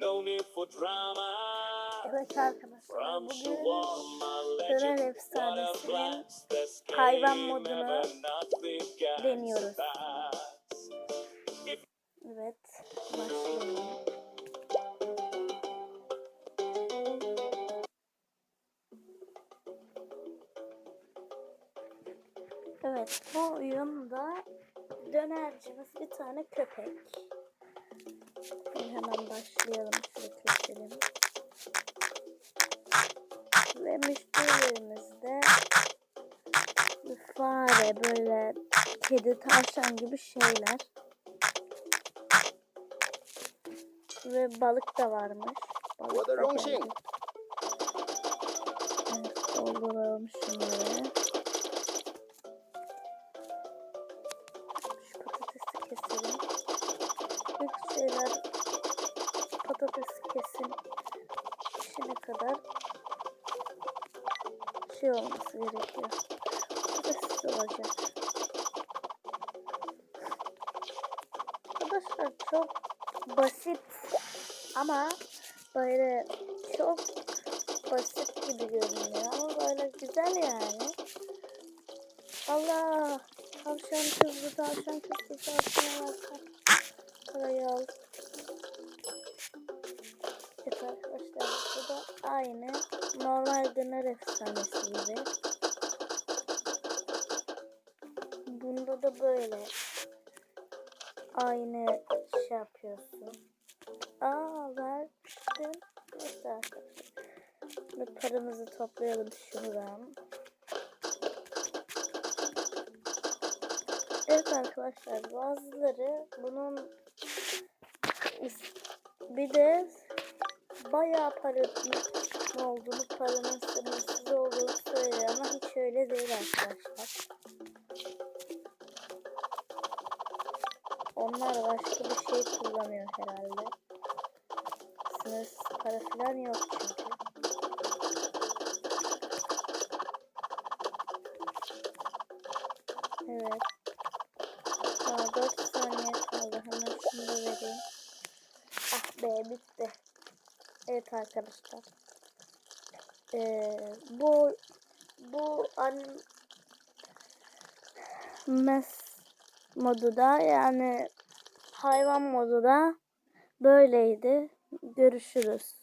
No need for drama. Evet arkadaşlar bugün a Efsanesi'nin hayvan modunu deniyoruz. Evet başlayalım. Evet bu oyunda dönercimiz bir tane köpek. Şimdi hemen başlayalım şöyle keselim. Ve müşterilerimiz de fare böyle kedi tavşan gibi şeyler. Ve balık da varmış. Balık da geldi. Evet, dolduralım şunları. Şeyler patatesi kesin pişene kadar şey olması gerekiyor. Patates olacak. Arkadaşlar çok basit ama böyle çok basit gibi görünüyor ama böyle güzel yani. Allah tavşan kızdı tavşan kızdı tavşan bak. Parayı al. Evet arkadaşlar bu da aynı normal döner efsanesi gibi. Bunda da böyle aynı şey yapıyorsun. Aa vermiştim. Neyse arkadaşlar. Paramızı toplayalım şuradan. Evet arkadaşlar bazıları bunun bir de bayağı para olduğunu, paranın sınırsız olduğunu söylüyor ama hiç öyle değil arkadaşlar. Onlar başka bir şey kullanıyor herhalde. Sınırsız para falan yok çünkü. Evet. Be bitti. Evet arkadaşlar. Ee, bu bu an mes modu da yani hayvan modu da böyleydi. Görüşürüz.